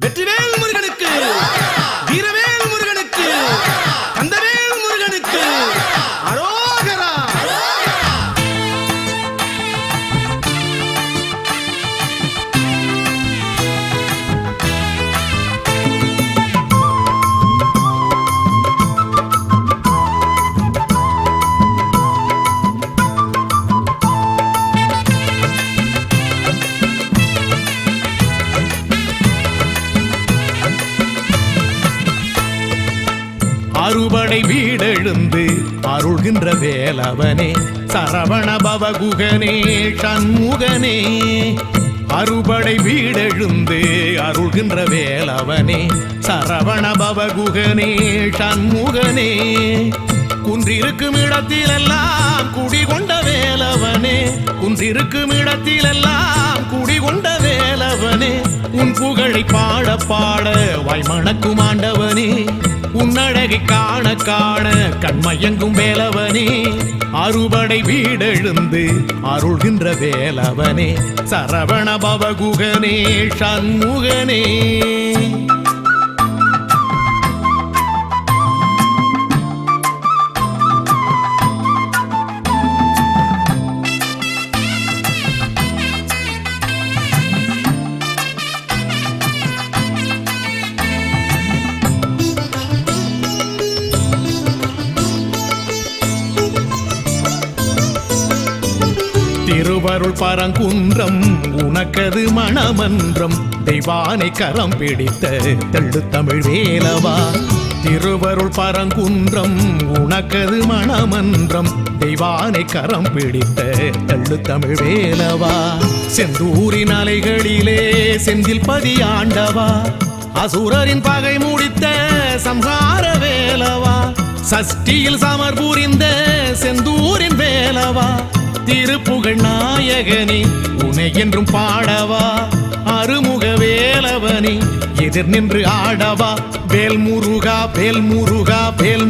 வெற்றிவேல் அறுபடை வீடெழுந்து அருள்கின்ற வேலவனே சரவண பவகுகனே சண்முகனே. அறுபடை வீடெழுந்து அருள்கின்ற வேலவனே சரவண பவகுகனே சண்முகனே. குன்றிருக்கும் இடத்திலெல்லாம் குடிகொண்ட வேலவனே குன்றிருக்கும் இடத்திலெல்லாம் குடிகொண்ட வேலவனே. உன் புகழை பாட பாட வாய்மணக்குமாண்ட அழகி காண காண கண்மயங்கும் வேலவனே. அறுபடை வீடெழுந்து அருள்கின்ற வேலவனே. சரவண பவகுகனே சண்முகனே. திருவருள் பரங்குன்றம் உனக்கது மணமன்றம். தெய்வானை கரம் பிடித்த தெள்ளு தமிழ் வேலவா? திருவருள் பரங்குன்றம் உனக்கது மணமன்றம். தெய்வானை கரம் பிடித்த தள்ளு தமிழ் வேலவா? செந்தூரின் அலைகளிலே செந்தில் பதியாண்டவா? அசுரரின் பகை முடித்த சம்சார வேலவா? சஷ்டியில் சமர் புரிந்த செந்தூரின் வேலவா? திருப்புகழ் நாயகனே உனை என்றும் பாடவா? அருமுக வேலவனே எதிர் நின்று ஆடவா? வேல் முருகா வேல் முருகா வேல்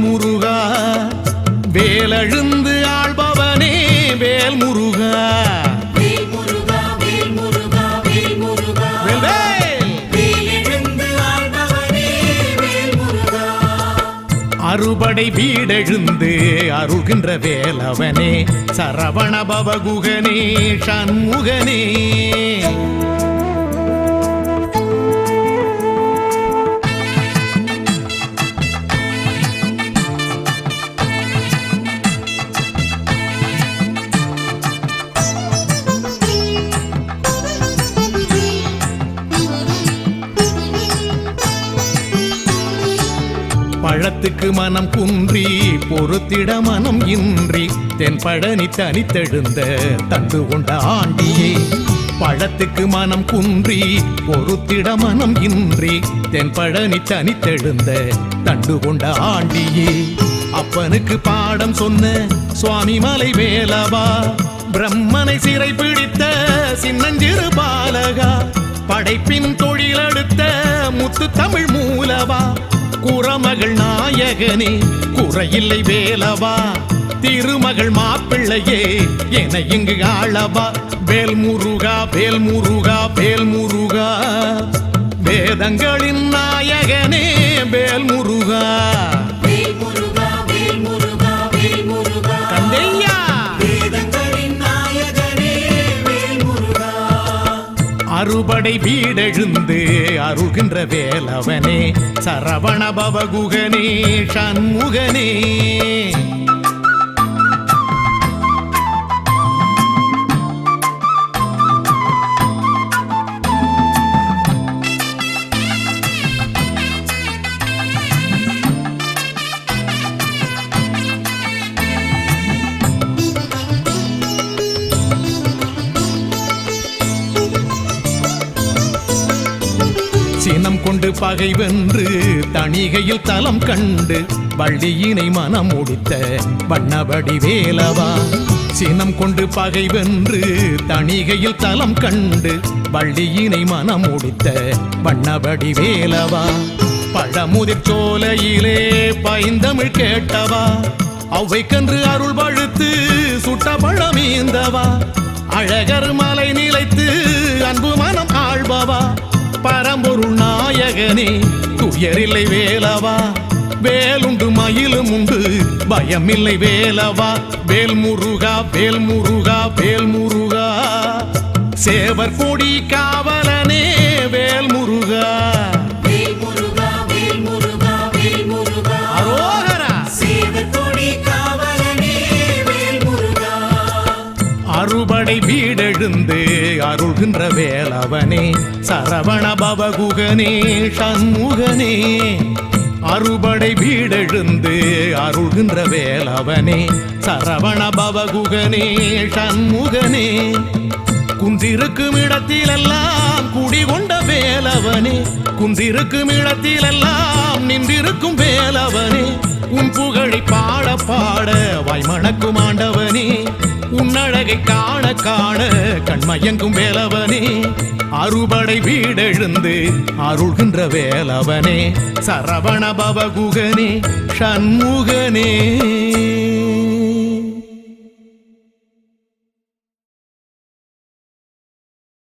அறுபடை வீடெழுந்து அருள்கின்ற வேலவனே சரவண பவகுகனே சண்முகனே. பழத்துக்கு மனம் குன்றி பொறுத்திட மனம் இன்றி தென்பழனி தனித்தெழுந்த தந்து கொண்ட ஆண்டியே. பழத்துக்கு மனம் குன்றி பொறுத்திட மனம் இன்றி தென்பழனி தனித்தெழுந்த தண்டு கொண்ட ஆண்டியே. அப்பனுக்கு பாடம் சொன்ன சுவாமி மலை வேலவா பிரம்மனை சிறை பிடித்த சின்னஞ்சிறு பாலகா படைப்பின் தொழிலெடுத்த முத்து தமிழ் மூலவா குறமகள் நாயகனே குறையில்லை வேலவா? திருமகள் மாப்பிள்ளையே என இங்கு ஆளவா? வேல் முருகா வேல் முருகா வேல் முருகா வேதங்களின் நாயகனே வேல் முருகா அறுபடை வீடெழுந்து அருகின்ற வேலவனே சரவண பவகுகனே சண்முகனே. எண்ணம் கொண்டு பகை வென்று தணிகையில் தலம் கண்டு வள்ளியினை மனம் முடித்த வண்ணபடி வேலவா. சினம் கொண்டு பகை வென்று தணிகையில் தலம் கண்டு வள்ளியினை மனம் முடித்த வண்ணபடி வேலவா. பழமுதிர் சோலையிலே பைந்தமிழ் கேட்டவா. அவ்வைக்கன்று அருள் பழுத்து சுட்ட பழமீந்தவா அழகர் மலை நிலைத்து அன்பு மனம் ஆழ்பவா. பரம்பொருள் நாயகனே துயரில்லை வேலவா? வேலுண்டு மயிலும் உண்டு பயமில்லை வேலவா? வேல் முருகா வேல் முருகா வேல் முருகா சேவர் கொடி காவலனே அறுபடை அருள்கின்ற வேலவனே சரவண பவகுகனே சண்முகனே. அறுபடை வீடெழுந்து அருள்கின்ற வேலவனே சரவண பவகுகனே சண்முகனே. குந்திருக்கும் இடத்திலெல்லாம் குடிகொண்ட வேலவனே குந்திருக்கும் இடத்திலெல்லாம் நின்றிருக்கும் வேலவனே. உன் புகழை பாட பாட உன்னழகை காண காண கண்மயங்கும் வேலவனே. அறுபடை வீடெழுந்து அருள்கின்ற வேலவனே. சரவண பவகுகனே சண்முகனே.